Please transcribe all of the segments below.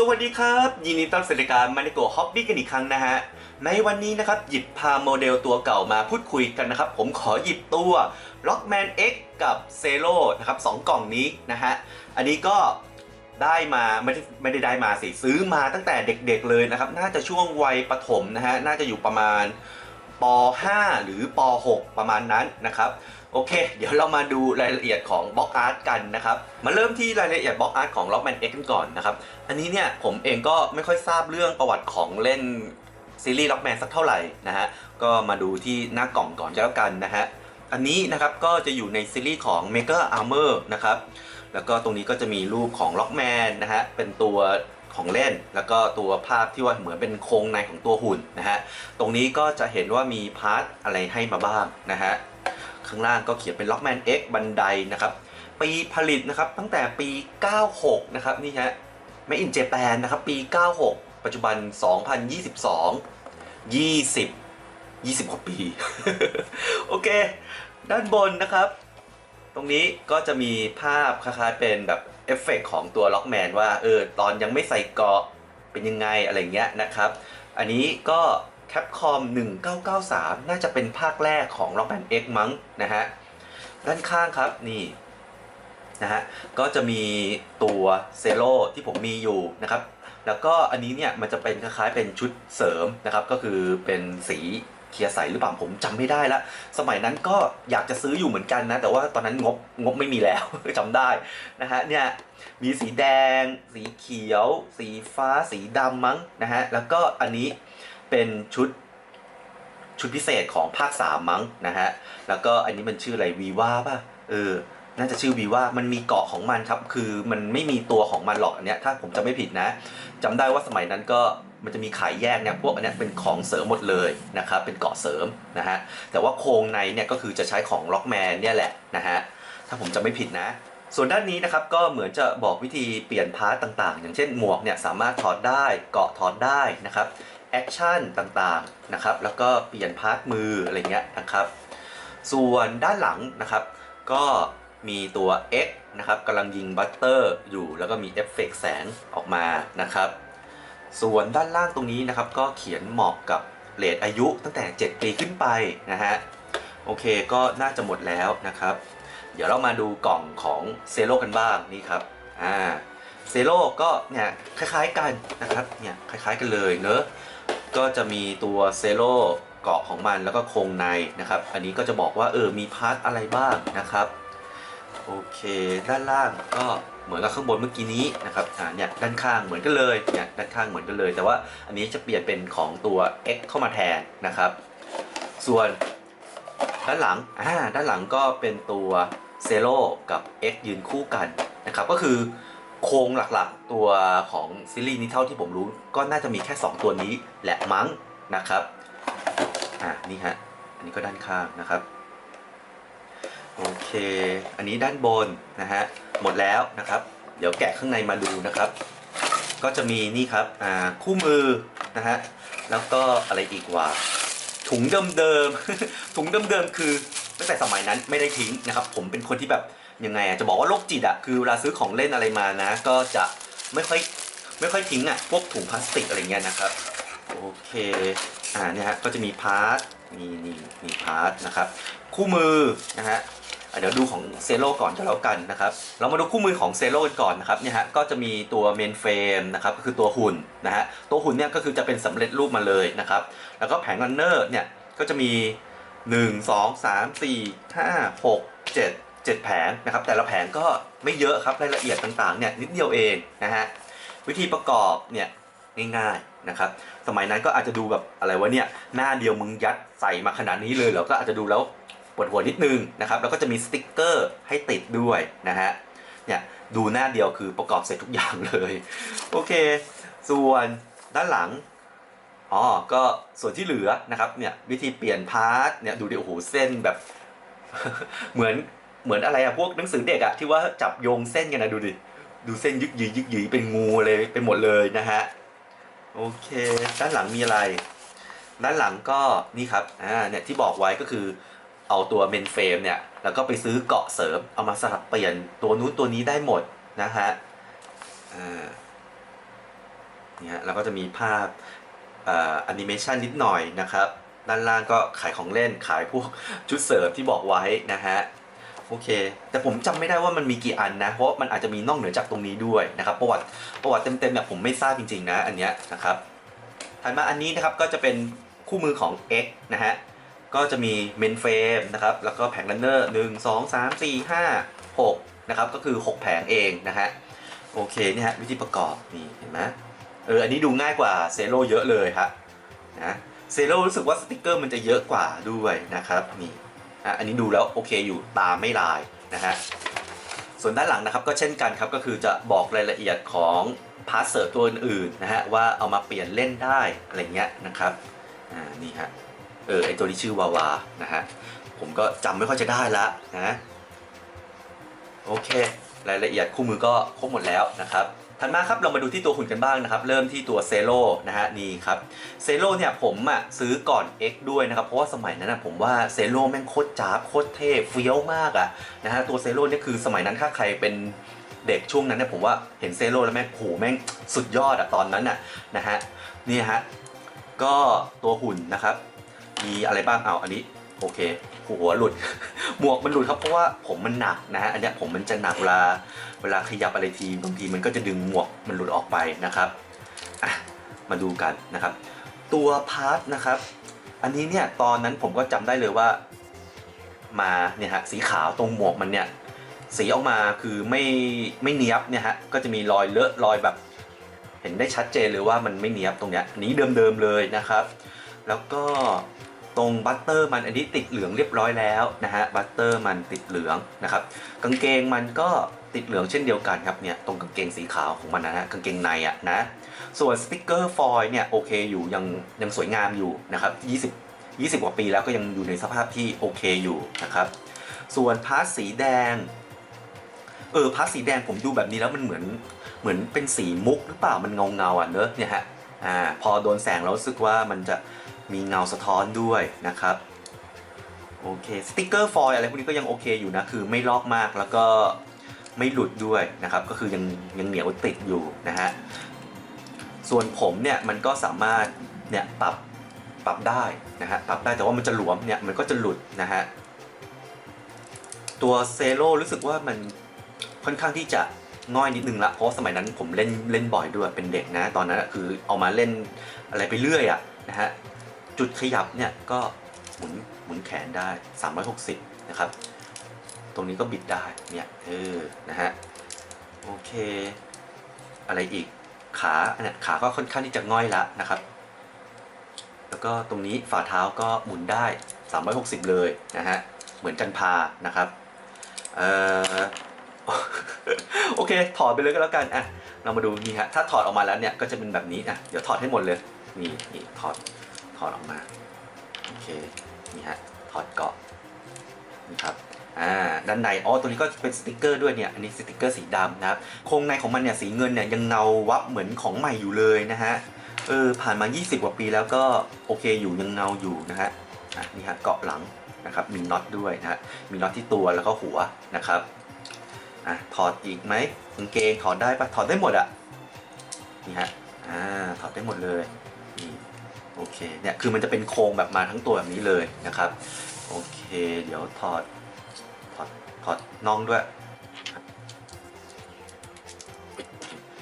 สวัสดีครับ ยินดีต้อนรับสู่รายการมานิโกฮอบบี้กันอีกครั้งนะฮะ ในวันนี้นะครับ หยิบพาโมเดลตัวเก่ามาพูดคุยกันนะครับ ผมขอหยิบตัว Rockman X กับ z e r o นะครับสองกล่องนี้นะฮะ อันนี้ก็ได้มาไม่ได้ไม่ได้ได้มาสิ ซื้อมาตั้งแต่เด็กๆเลยนะครับ น่าจะช่วงวัยประถมนะฮะ น่าจะอยู่ประมาณป .5 หรือป .6 ประมาณนั้นนะครับ โอเค เดี๋ยวเรามาดูรายละเอียดของบล็อกอาร์ตกันนะครับมาเริ่มที่รายละเอียดบล็อกอาร์ตของ Rockman X กันก่อนนะครับอันนี้เนี่ยผมเองก็ไม่ค่อยทราบเรื่องประวัติของเล่นซีรีส์ Rockman สักเท่าไหร่นะฮะก็มาดูที่หน้ากล่องก่อนแล้วกันนะฮะอันนี้นะครับก็จะอยู่ในซีรีส์ของ Mega Armor นะครับแล้วก็ตรงนี้ก็จะมีรูปของ Rockman นะฮะเป็นตัวของเล่นแล้วก็ตัวภาพที่ว่าเหมือนเป็นโครงในของตัวหุ่นนะฮะตรงนี้ก็จะเห็นว่ามีพาร์ทอะไรให้มาบ้างนะฮะ ข้างล่างก็เขียนเป็น Lockman X บันไดนะครับ ปีผลิตนะครับตั้งแต่ปี 96 นะครับนี่ฮะไม่อินเจแปนนะครับ ปี 96 ปัจจุบัน 2022 20 20กว่าปี โอเค ด้านบนนะครับ ตรงนี้ก็จะมีภาพคล้ายๆเป็นแบบเอฟเฟกต์ของตัวล็อกแมนว่าเออตอนยังไม่ใส่เกาะเป็นยังไงอะไรเงี้ยนะครับ อันนี้ก็ Capcom 1993 น่าจะเป็นภาคแรกของ Rockman X มั้งนะฮะ ด้านข้างครับนี่นะฮะ ก็จะมีตัวเซโ o ที่ผมมีอยู่นะครับ แล้วก็อันนี้เนี่ยมันจะเป็นคล้ายๆเป็นชุดเสริมนะครับ ก็คือเป็นสีเคลียร์ใสหรือเปล่าผมจำไม่ได้ละ สมัยนั้นก็อยากจะซื้ออยู่เหมือนกันนะ แต่ว่าตอนนั้นงบงบไม่มีแล้วจำได้นะฮะเนี่ยมีสีแดง สีเขียว สีฟ้า สีดำมั้งนะฮะแล้วก็อันนี้ เป็นชุดชุดพิเศษของภาคสามมั้งนะฮะ แล้วก็อันนี้มันชื่ออะไรวีว่าป่ะ เออ น่าจะชื่อวีว่ามันมีเกาะของมันครับ คือมันไม่มีตัวของมันหรอกอันเนี้ย ถ้าผมจะไม่ผิดนะจำได้ว่าสมัยนั้นก็มันจะมีขายแยกเนี่ยพวกอันเนี้ยเป็นของเสริมหมดเลยนะครับ เป็นเกาะเสริมนะฮะ แต่ว่าโครงในเนี่ยก็คือจะใช้ของล็อกแมนเนี่ยแหละนะฮะ ถ้าผมจะไม่ผิดนะส่วนด้านนี้นะครับก็เหมือนจะบอกวิธีเปลี่ยนพาร์ตต่างๆ อย่างเช่นหมวกเนี่ยสามารถถอดได้เกาะถอดได้นะครับ แอคชั่นต่างๆนะครับแล้วก็เปลี่ยนพาร์ทมืออะไรเงี้ยนะครับส่วนด้านหลังนะครับ ก็มีตัว X นะครับกำลังยิงบัตเตอร์อยู่แล้วก็มีเอฟเฟกต์แสงออกมานะครับส่วนด้านล่างตรงนี้นะครับ ก็เขียนเหมาะกับเลทอายุตั้งแต่ 7 ปีขึ้นไปนะฮะโอเคก็น่าจะหมดแล้วนะครับ เดี๋ยวเรามาดูกล่องของเซโ o กันบ้างนี่ครับอ่า เซโ o ก็เนี่ยคล้ายๆกันนะครับเนี่ยคล้ายๆกันเลยเนอะก็จะมีตัวเซโ o เกาะของมันแล้วก็โครงในนะครับ อันนี้ก็จะบอกว่าเออมีพาร์ทอะไรบ้างนะครับโอเค ด้านล่างก็เหมือนกับข้างบนเมื่อกี้นี้นะครับอ่าเนี่ยด้านข้างเหมือนกันเลยเนี่ยด้านข้างเหมือนกันเลย แต่ว่าอันนี้จะเปลี่ยนเป็นของตัว X เข้ามาแทนนะครับ ส่วนด้านหลังอ่าด้านหลังก็เป็นตัวเซโ o กับ X ยืนคู่กันนะครับ ก็คือ โครงหลักๆ ตัวของซีรีส์นี้เท่าที่ผมรู้ก็น่าจะมีแค่ 2 ตัวนี้แหละมั้งนะครับ อ่านี่ฮะ อันนี้ก็ด้านข้างนะครับ โอเค อันนี้ด้านบนนะฮะ หมดแล้วนะครับ เดี๋ยวแกะข้างในมาดูนะครับ ก็จะมีนี่ครับ อ่า คู่มือนะฮะ แล้วก็อะไรอีกว่าถุงเดิมๆ ถุงเดิมๆ คือตั้งแต่สมัยนั้นไม่ได้ทิ้งนะครับ ผมเป็นคนที่แบบ ยังไงอะจะบอกว่าโรคจิตอะคือเวลาซื้อของเล่นอะไรมานะ ก็จะไม่ค่อยไม่ค่อยทิ้งอะพวกถุงพลาสติกอะไรเงี้ยนะครับโอเคอ่าเนี่ยฮะก็จะมีพาร์ทนี่นี่มีพาร์ทนะครับคู่มือนะฮะเดี๋ยวดูของเซโ o ก่อนก็แล้วกันนะครับ เรามาดูคู่มือของเซโ o กันก่อนนะครับเนี่ยฮะก็จะมีตัวเมนเฟรมนะครับก็คือตัวหุ่นนะฮะตัวหุ่นเนี่ยก็คือจะเป็นสำเร็จรูปมาเลยนะครับ แล้วก็แผงรันเนอร์เนี่ยก็จะมี 1 2 3 4 5 6 7 7 แผงนะครับ แต่ละแผงก็ไม่เยอะครับรายละเอียดต่างๆเนี่ยนิดเดียวเองนะฮะวิธีประกอบเนี่ยง่ายๆนะครับ สมัยนั้นก็อาจจะดูแบบอะไรวะเนี่ยหน้าเดียวมึงยัดใส่มาขนาดนี้เลยเหรอก็อาจจะดูแล้วปวดหัวนิดนึงนะครับ แล้วก็จะมีสติ๊กเกอร์ให้ติดด้วยนะฮะเนี่ยดูหน้าเดียวคือประกอบเสร็จทุกอย่างเลยโอเค ส่วนด้านหลังอ๋อก็ส่วนที่เหลือนะครับเนี่ยวิธีเปลี่ยนพาร์ทเนี่ยดูดิโอ้โหเส้นแบบ เหมือน เหมือนอะไรอะพวกหนังสือเด็กอะที่ว่าจับโยงเส้นกันนะดูดิดูเส้นยึกยืยึกยืเป็นงูเลยเป็นหมดเลยนะฮะโอเค ด้านหลังมีอะไร ด้านหลังก็นี่ครับอ่าเนี่ยที่บอกไว้ก็คือเอาตัวเมนเฟรมเนี่ยแล้วก็ไปซื้อเกาะเสริมเอามาสลับเปลี่ยนตัวนู้นตัวนี้ได้หมดนะฮะอ่าเนี่ยแล้วก็จะมีภาพแอนิเมชันนิดหน่อยนะครับ ด้านล่างก็ขายของเล่นขายพวกชุดเสริมที่บอกไว้นะฮะ โอเค แต่ผมจำไม่ได้ว่ามันมีกี่อันนะ เพราะมันอาจจะมีนอกเหนือจากตรงนี้ด้วยนะครับประวัติประวัติเต็มๆเนี่ยผมไม่ทราบจริงๆนะอันเนี้ยนะครับถัดมาอันนี้นะครับก็จะเป็นคู่มือของ X นะฮะก็จะมีเมนเฟรมนะครับแล้วก็แผงรันเนอร์หนึ่งสองสามสี่ห้าหกนะครับก็คือ 6 แผงเองนะฮะโอเคเนี่ยฮะวิธีประกอบนี่เห็นไหมเอออันนี้ดูง่ายกว่าเซโ o เยอะเลยครับนะเซโ o รู้สึกว่าสติกเกอร์มันจะเยอะกว่าด้วยนะครับนี่ อะอันนี้ดูแล้วโอเคอยู่ตาไม่ลายนะฮะส่วนด้านหลังนะครับก็เช่นกันครับก็คือจะบอกรายละเอียดของพาร์เสิร์ตัวอื่นๆนะฮะว่าเอามาเปลี่ยนเล่นได้อะไรเงี้ยนะครับอ่านี่ฮะเออไอตัวนี้ชื่อวาวานะฮะผมก็จำไม่ค่อยจะได้ละนะโอเค รายละเอียดคู่มือก็ครบหมดแล้วนะครับ ถัดมาครับเรามาดูที่ตัวหุ่นกันบ้างนะครับ เริ่มที่ตัวเซโ o นะฮะนี่ครับเซโ o เนี่ยผมอะซื้อก่อน X ด้วยนะครับ เพราะว่าสมัยนั้นนะผมว่าเซโ o แม่งโคตรจ้าบโคตรเท่เฟี้ยวมากอะนะฮะตัวเซโ o เนี่ยคือสมัยนั้นถ้าใครเป็นเด็กช่วงนั้นเนี่ยผมว่าเห็นเซโ o แล้วแม่งโหแม่งสุดยอดอะตอนนั้นน่ะนะฮะนี่ฮะก็ตัวหุ่นนะครับ มีอะไรบ้างเอาอันนี้โอเค หัวหลุด หมวกมันหลุดครับเพราะว่าผมมันหนักนะฮะอันนี้ผมมันจะหนักเวลาเวลาขยับอะไรทีบางทีมันก็จะดึงหมวกมันหลุดออกไปนะครับอะมาดูกันนะครับ ตัวพาร์ทนะครับ อันนี้เนี่ยตอนนั้นผมก็จำได้เลยว่า มาเนี่ยฮะสีขาวตรงหมวกมันเนี่ยสีออกมาคือไม่ไม่เนียบเนี่ยฮะก็จะมีรอยเลอะรอยแบบ เห็นได้ชัดเจนเลยว่ามันไม่เนียบตรงเนี้ยนี้เดิมๆเลยนะครับ แล้วก็ ตรงบัตเตอร์มันอันนี้ติดเหลืองเรียบร้อยแล้วนะฮะบัตเตอร์มันติดเหลืองนะครับกางเกงมันก็ติดเหลืองเช่นเดียวกันครับเนี่ยตรงกางเกงสีขาวของมันนะฮะกางเกงในอะนะส่วนสติกเกอร์ฟอยล์เนี่ยโอเคอยู่ยังยังสวยงามอยู่นะครับ20 20 กว่าปีแล้วก็ยังอยู่ในสภาพที่โอเคอยู่นะครับ ส่วนพาร์ทสีแดง เออพาร์ทสีแดงผมดูแบบนี้แล้วมันเหมือนเหมือนเป็นสีมุกหรือเปล่ามันเงาเงาอะเนอะเนี่ยฮะ อ่าพอโดนแสงแล้วรู้สึกว่ามันจะ มีเงาสะท้อนด้วยนะครับโอเคสติกเกอร์ฟอยล์อะไรพวกนี้ก็ยังโอเคอยู่นะคือไม่ลอกมากแล้วก็ไม่หลุดด้วยนะครับ ก็คือยังยังเหนียวติดอยู่นะฮะส่วนผมเนี่ยมันก็สามารถเนี่ยปรับปรับได้นะฮะปรับได้แต่ว่ามันจะหลวมเนี่ยมันก็จะหลุดนะฮะตัวเซโ o รู้สึกว่ามันค่อนข้างที่จะง่อยนิดนึงละเพราะสมัยนั้นผมเล่นเล่นบ่อยด้วยเป็นเด็กนะ ตอนนั้นคือเอามาเล่นอะไรไปเรื่อยอะนะฮะ จุดขยับเนี่ยก็หมุนหมุนแขนได้ 360 นะครับ ตรงนี้ก็บิดได้เนี่ยเออนะฮะโอเค อะไรอีกขาเนี่ยขาก็ค่อนข้างที่จะง่อยละนะครับ แล้วก็ตรงนี้ฝ่าเท้าก็หมุนได้ 360 เลยนะฮะเหมือนกันพานะครับเออโอเค ถอดไปเลยก็แล้วกันอะเรามาดูนี่ฮะถ้าถอดออกมาแล้วเนี่ยก็จะเป็นแบบนี้อะเดี๋ยวถอดให้หมดเลยนี่นี่ถอด ถอดออกมา โอเค นี่ฮะ ถอดเกาะนี่ครับอ่าด้านในอ๋อตัวนี้ก็เป็นสติกเกอร์ด้วยเนี่ย อันนี้สติกเกอร์สีดำนะครับ โครงในของมันเนี่ยสีเงินเนี่ยยังเงาวับเหมือนของใหม่อยู่เลยนะฮะ เออ ผ่านมา 20 กว่าปีแล้วก็โอเคอยู่ยังเงาอยู่นะฮะอะนี่ฮะเกาะหลังนะครับ มีน็อตด้วยนะฮะ มีน็อตที่ตัวแล้วก็หัวนะครับ อะถอดอีกไหมกางเกงถอดได้ปะถอดได้หมดอะนี่ฮะ อ่า ถอดได้หมดเลย นี่ โอเคเนี่ยคือมันจะเป็นโครงแบบมาทั้งตัวแบบนี้เลยนะครับ โอเค เดี๋ยวถอดถอดถอดน่องด้วย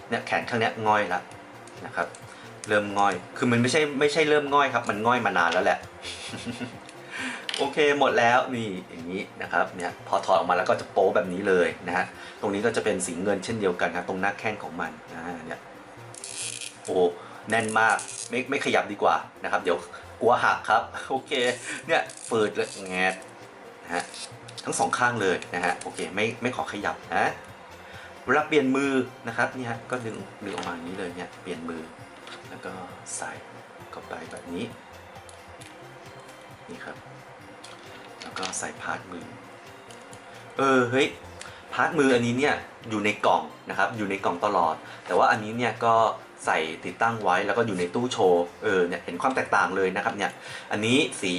เนี่ยแขนข้างเนี้ยง่อยละนะครับ เริ่มง่อยคือมันไม่ใช่ไม่ใช่เริ่มง่อยครับ มันง่อยมานานแล้วแหละโอเคหมดแล้วนี่อย่างนี้นะครับเนี่ยพอถอดออกมาแล้วก็จะโป๊แบบนี้เลยนะฮะตรงนี้ก็จะเป็นสีเงินเช่นเดียวกันนะตรงหน้าแข้งของมันนะเนี่ยโอ้ แน่นมากไม่ไม่ขยับดีกว่านะครับ เดี๋ยวกลัวหักครับ โอเคเนี่ยเปิดเลยแงดนะฮะทั้งสองข้างเลยนะฮะโอเคไม่ไม่ขอขยับนะเวลาเปลี่ยนมือนะครับเนี่ยฮะก็ดึงดึงออกมาอย่างนี้เลยเนี่ยเปลี่ยนมือ แล้วก็ใส่เข้าไปแบบนี้นี่ครับ แล้วก็ใส่พาร์ทมือ เออเฮ้ยพาร์ทมืออันนี้เนี่ยอยู่ในกล่องนะครับอยู่ในกล่องตลอด แต่ว่าอันนี้เนี่ยก็ ใส่ติดตั้งไว้แล้วก็อยู่ในตู้โชว์เออเนี่ยเห็นความแตกต่างเลยนะครับเนี่ยอันนี้สี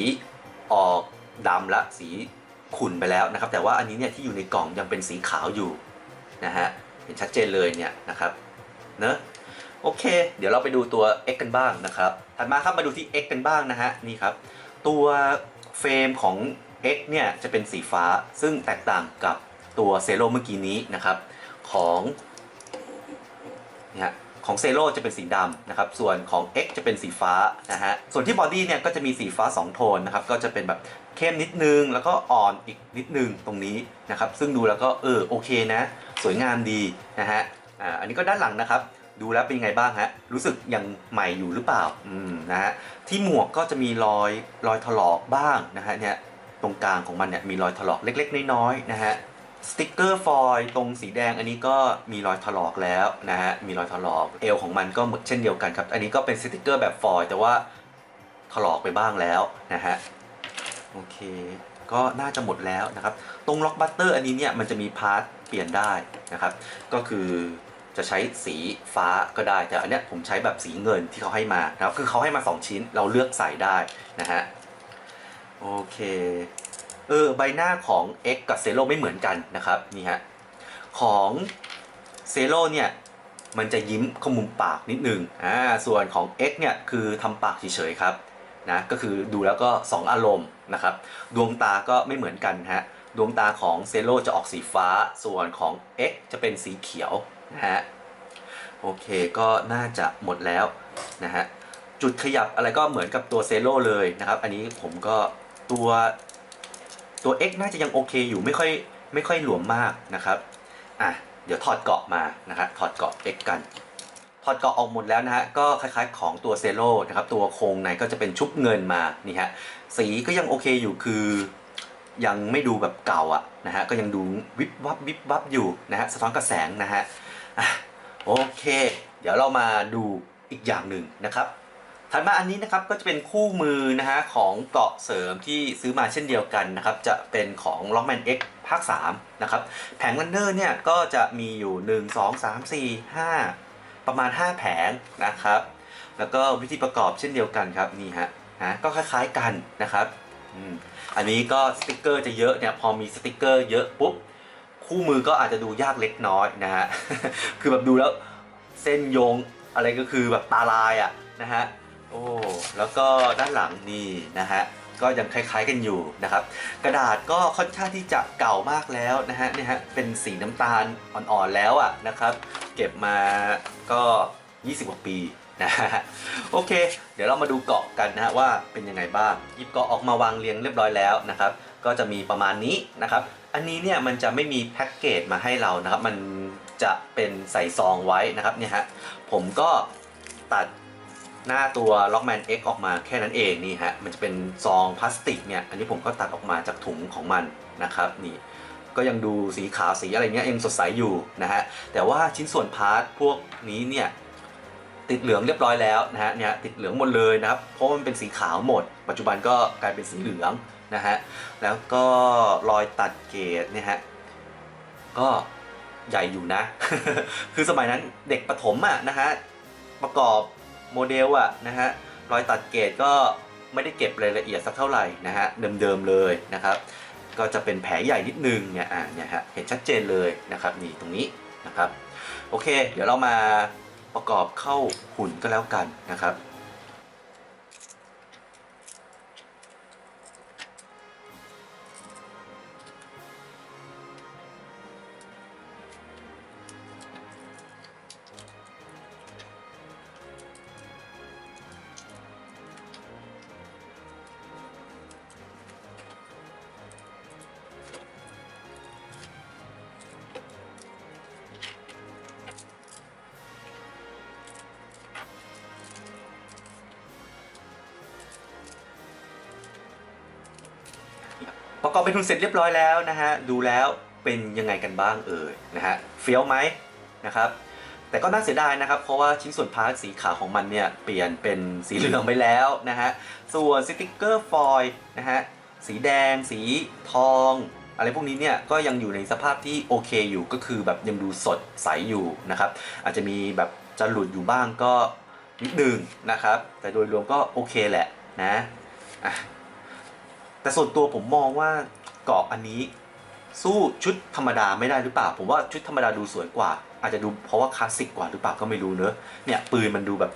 ออกดำละสีขุ่นไปแล้วนะครับ แต่ว่าอันนี้เนี่ยที่อยู่ในกล่องยังเป็นสีขาวอยู่นะฮะเห็นชัดเจนเลยเนี่ยนะครับเนอะโอเค เดี๋ยวเราไปดูตัว X กันบ้างนะครับถัดมาครับมาดูที่ X กันบ้างนะฮะนี่ครับ ตัวเฟรมของ X เนี่ยจะเป็นสีฟ้าซึ่งแตกต่างกับตัวเซโ o เมื่อกี้นี้นะครับของเนี่ย ของเซโ o จะเป็นสีดำนะครับ ส่วนของ X จะเป็นสีฟ้านะฮะ ส่วนที่บอดี้เนี่ยก็จะมีสีฟ้า 2 โทนนะครับ ก็จะเป็นแบบเข้มนิดนึง แล้วก็อ่อนอีกนิดนึงตรงนี้นะครับ ซึ่งดูแล้วก็เออโอเคนะ สวยงามดีนะฮะ อ่า อันนี้ก็ด้านหลังนะครับ ดูแล้วเป็นยังไงบ้างฮะ รู้สึกยังใหม่อยู่หรือเปล่า อืม นะฮะ ที่หมวกก็จะมีรอยรอยถลอกบ้างนะฮะเนี่ย ตรงกลางของมันเนี่ยมีรอยถลอกเล็ก ๆ น้อยๆนะฮะ สติกเกอร์ฟอยล์ตรงสีแดงอันนี้ก็มีรอยถลอกแล้วนะฮะมีรอยถลอกเอวของมันก็เหมือนเช่นเดียวกันครับ อันนี้ก็เป็นสติกเกอร์แบบฟอยล์แต่ว่าถลอกไปบ้างแล้วนะฮะโอเค ก็น่าจะหมดแล้วนะครับ ตรงล็อกบัตเตอร์อันนี้เนี่ยมันจะมีพาร์ทเปลี่ยนได้นะครับ ก็คือจะใช้สีฟ้าก็ได้ แต่อันเนี้ยผมใช้แบบสีเงินที่เขาให้มานะครับคือเขาให้มา 2 ชิ้นเราเลือกใส่ได้นะฮะโอเค เออใบหน้าของ X กับเซโ o ไม่เหมือนกันนะครับนี่ฮะของเซโ o เนี่ยมันจะยิ้มขมุมปากนิดนึงอ่าส่วนของ X เนี่ยคือทำปากเฉยๆครับนะก็คือดูแล้วก็ 2 อารมณ์นะครับดวงตาก็ไม่เหมือนกันฮะดวงตาของเซโ o จะออกสีฟ้า ส่วนของ X จะเป็นสีเขียวนะฮะโอเคก็น่าจะหมดแล้วนะฮะจุดขยับอะไรก็เหมือนกับตัวเซโ o เลยนะครับ อันนี้ผมก็ตัว ตัว X น่าจะยังโอเคอยู่ไม่ค่อยไม่ค่อยหลวมมากนะครับอะเดี๋ยวถอดเกาะมานะครับถอดเกาะ X กัน ถอดเกาะออกหมดแล้วนะฮะก็คล้ายๆของตัวเซโ o นะครับตัวโครงในก็จะเป็นชุบเงินมานี่ฮะสีก็ยังโอเคอยู่คือ ยังไม่ดูแบบเก่าอะนะฮะก็ยังดูวิบวับวิบวับอยู่นะฮะสะท้อนกระแสงนะฮะโอเค เดี๋ยวเรามาดูอีกอย่างหนึ่งนะครับ ถัดมาอันนี้นะครับก็จะเป็นคู่มือนะฮะของเกาะเสริมที่ซื้อมาเช่นเดียวกันนะครับจะเป็นของ Lockman X ภาค3นะครับแผงลันเนอร์เนี่ยก็จะมีอยู่ 1 2 3 4 5 ประมาณ 5 แผงนะครับ แล้วก็วิธีประกอบเช่นเดียวกันครับนี่ฮะนะก็คล้ายๆกันนะครับอันนี้ก็สติกเกอร์จะเยอะเนี่ยพอมีสติกเกอร์เยอะปุ๊บคู่มือก็อาจจะดูยากเล็กน้อยนะฮะคือแบบดูแล้วเส้นโยงอะไรก็คือแบบตาลายอะ่ะนะฮะ อ้แล้วก็ด้านหลังนี่นะฮะก็ยังคล้ายๆกันอยู่นะครับ กระดาษก็ค่อนข้างที่จะเก่ามากแล้วนะฮะเนี่ยฮะเป็นสีน้ำตาลอ่อนๆแล้วอะนะครับ เก็บมาก็ 20กว่าปีนะฮะโอเค เดี๋ยวเรามาดูเกาะกันนะฮะว่าเป็นยังไงบ้างหยิบเกาะออกมาวางเรียงเรียบร้อยแล้วนะครับ ก็จะมีประมาณนี้นะครับ อันนี้เนี่ยมันจะไม่มีแพ็กเกจมาให้เรานะครับ มันจะเป็นใส่ซองไว้นะครับเนี่ยฮะผมก็ตัด หน้าตัว Lockman X ออกมาแค่นั้นเองนี่ฮะมันจะเป็นซองพลาสติกเนี่ยอันนี้ผมก็ตัดออกมาจากถุงของมันนะครับนี่ก็ยังดูสีขาวสีอะไรเงี้ยยังสดใสอยู่นะฮะแต่ว่าชิ้นส่วนพาร์ทพวกนี้เนี่ยติดเหลืองเรียบร้อยแล้วนะฮะเนี่ยติดเหลืองหมดเลยนะครับเพราะมันเป็นสีขาวหมด ปัจจุบันก็กลายเป็นสีเหลืองนะฮะแล้วก็รอยตัดเกรดเนี่ยฮะก็ใหญ่อยู่นะ คือสมัยนั้นเด็กประถมอะนะฮะประกอบ โมเดลอะนะฮะรอยตัดเกรดก็ไม่ได้เก็บรายละเอียดสักเท่าไหร่นะฮะเดิมๆเลยนะครับก็จะเป็นแผลใหญ่นิดนึงเนี่ยอะเนี่ยฮะเห็นชัดเจนเลยนะครับนี่ตรงนี้นะครับโอเค เดี๋ยวเรามาประกอบเข้าหุ่นก็แล้วกันนะครับ กอบเป็นทุนเสร็จเรียบร้อยแล้วนะฮะดูแล้วเป็นยังไงกันบ้างเอ่ยนะฮะเฟี้ยวไหมนะครับแต่ก็น่าเสียดายนะครับ เพราะว่าชิ้นส่วนพาร์ทสีขาวของมันเนี่ยเปลี่ยนเป็นสีเหลืองไปแล้วนะฮะส่วนสติกเกอร์ฟอยล์นะฮะสีแดง สีทอง อะไรพวกนี้เนี่ยก็ยังอยู่ในสภาพที่โอเคอยู่ก็คือแบบยังดูสดใสอยู่นะครับ อาจจะมีแบบจะหลุดอยู่บ้างก็นิดนึงนะครับ แต่โดยรวมก็โอเคแหละนะ แต่ส่วนตัวผมมองว่าเกาะอันนี้ สู้ชุดธรรมดาไม่ได้หรือเปล่า ผมว่าชุดธรรมดาดูสวยกว่า อาจจะดูเพราะว่าคลาสสิกกว่าหรือเปล่าก็ไม่รู้เนอะเนี่ยปืนมันดูแบบ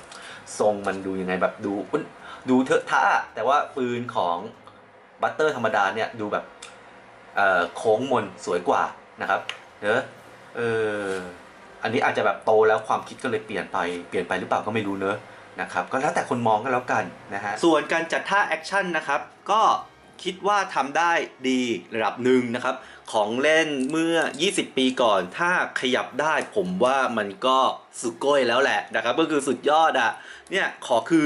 ทรงมันดูยังไงแบบดูดูเถอะท่าแต่ว่าปืนของบัตเตอร์ธรรมดาเนี่ยดูแบบโค้งมนสวยกว่านะครับเนอะเอออันนี้อาจจะแบบโตแล้วความคิดก็เลยเปลี่ยนไปเปลี่ยนไปหรือเปล่าก็ไม่รู้เนอะนะครับก็แล้วแต่คนมองก็แล้วกันนะฮะส่วนการจัดท่าแอคชั่นนะครับก็ คิดว่าทำได้ดีระดับหนึ่งนะครับ ของเล่นเมื่อ 20 ปีก่อน ถ้าขยับได้ผมว่ามันก็สุดโก้ยแล้วแหละนะครับ ก็คือสุดยอดอะเนี่ยขอคือ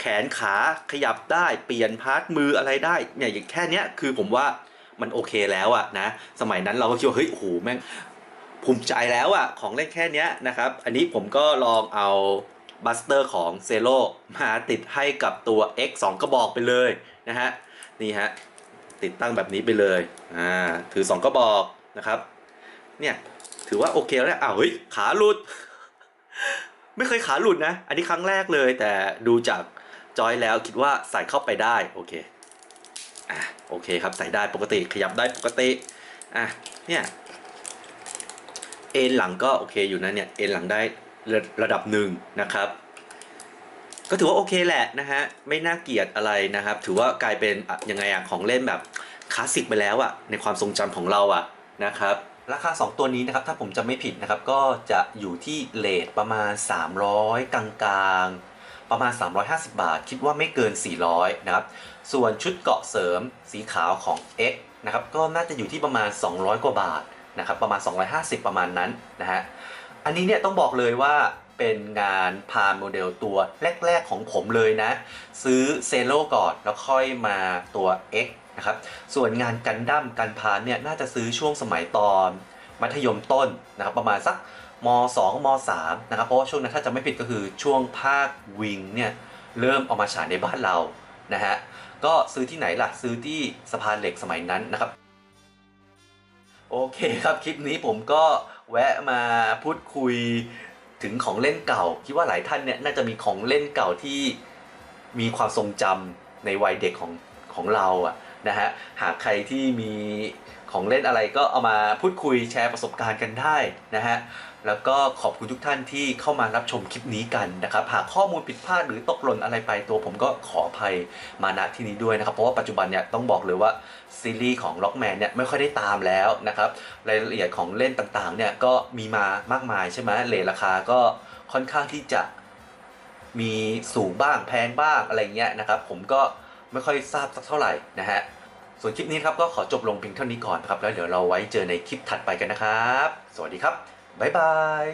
แขนขาขยับได้เปลี่ยนพาร์ทมืออะไรได้เนี่ยอย่างแค่เนี้ยคือผมว่ามันโอเคแล้วอะนะ สมัยนั้นเราก็คิดว่าเฮ้ยโอ้โหแม่งภูมิใจแล้วอะของเล่นแค่เนี้ยนะครับ อันนี้ผมก็ลองเอาบัสเตอร์ของเซโ o มาติดให้กับตัว X 2 กระบอกไปเลยนะฮะ นี่ฮะติดตั้งแบบนี้ไปเลยอ่าถือ 2ก็บอกนะครับ เนี่ยถือว่าโอเคแล้วอ้าวเฮ้ยขาหลุด ไม่เคยขาหลุดนะ อันนี้ครั้งแรกเลย แต่ดูจากจอยแล้วคิดว่าใส่เข้าไปได้โอเคอะโอเคครับใส่ได้ปกติขยับได้ปกติอะเนี่ยเอ็นหลังก็โอเคอยู่นะเนี่ยเอ็นหลังได้ระระดับหนึ่งนะครับ ก็ถือว่าโอเคแหละนะฮะ ไม่น่าเกลียดอะไรนะครับ ถือว่ากลายเป็นยังไงอะของเล่นแบบคลาสสิกไปแล้วอะในความทรงจำของเราอะนะครับราคา 2 ตัวนี้นะครับถ้าผมจำไม่ผิดนะครับก็จะอยู่ที่เลทประมาณ 300 กลางๆ ประมาณ 350 บาท คิดว่าไม่เกิน 400 นะครับ ส่วนชุดเกาะเสริมสีขาวของ X นะครับก็น่าจะอยู่ที่ประมาณ 200 กว่าบาทนะครับประมาณ 250 ประมาณนั้นนะฮะอันนี้เนี่ยต้องบอกเลยว่า เป็นงานพาโมเดลตัวแรก ๆ ของผมเลยนะ ซื้อเซโลก่อนแล้วค่อยมาตัว X นะครับส่วนงานกันดั้มกันพานเนี่ยน่าจะซื้อช่วงสมัยตอนมัธยมต้นนะครับประมาณสักม 2 ม 3 นะครับเพราะว่าช่วงนั้นถ้าจะไม่ผิดก็คือช่วงภาควิงเนี่ยเริ่มเอามาฉายในบ้านเรานะฮะก็ซื้อที่ไหนล่ะซื้อที่สะพานเหล็กสมัยนั้นนะครับ โอเคครับคลิปนี้ผมก็แวะมาพูดคุย ถึงของเล่นเก่า คิดว่าหลายท่านเนี่ยน่าจะมีของเล่นเก่าที่มีความทรงจำในวัยเด็กของของเราอะนะฮะหากใครที่มีของเล่นอะไรก็เอามาพูดคุยแชร์ประสบการณ์กันได้นะฮะ แล้วก็ขอบคุณทุกท่านที่เข้ามารับชมคลิปนี้กันนะครับ หากข้อมูลผิดพลาดหรือตกหล่นอะไรไปตัวผมก็ขออภัยมาณที่นี้ด้วยนะครับ เพราะว่าปัจจุบันเนี่ยต้องบอกเลยว่าซีรีส์ของล็อกแมนเนี่ยไม่ค่อยได้ตามแล้วนะครับ รายละเอียดของเล่นต่างๆเนี่ยก็มีมามากมายใช่ไหมเลทราคาก็ค่อนข้างที่จะมีสูงบ้างแพงบ้างอะไรเงี้ยนะครับ ผมก็ไม่ค่อยทราบสักเท่าไหร่นะฮะส่วนคลิปนี้ครับก็ขอจบลงเพียงเท่านี้ก่อนนะครับแล้วเดี๋ยวเราไว้เจอในคลิปถัดไปกันนะครับ สวัสดีครับ บ๊ายบาย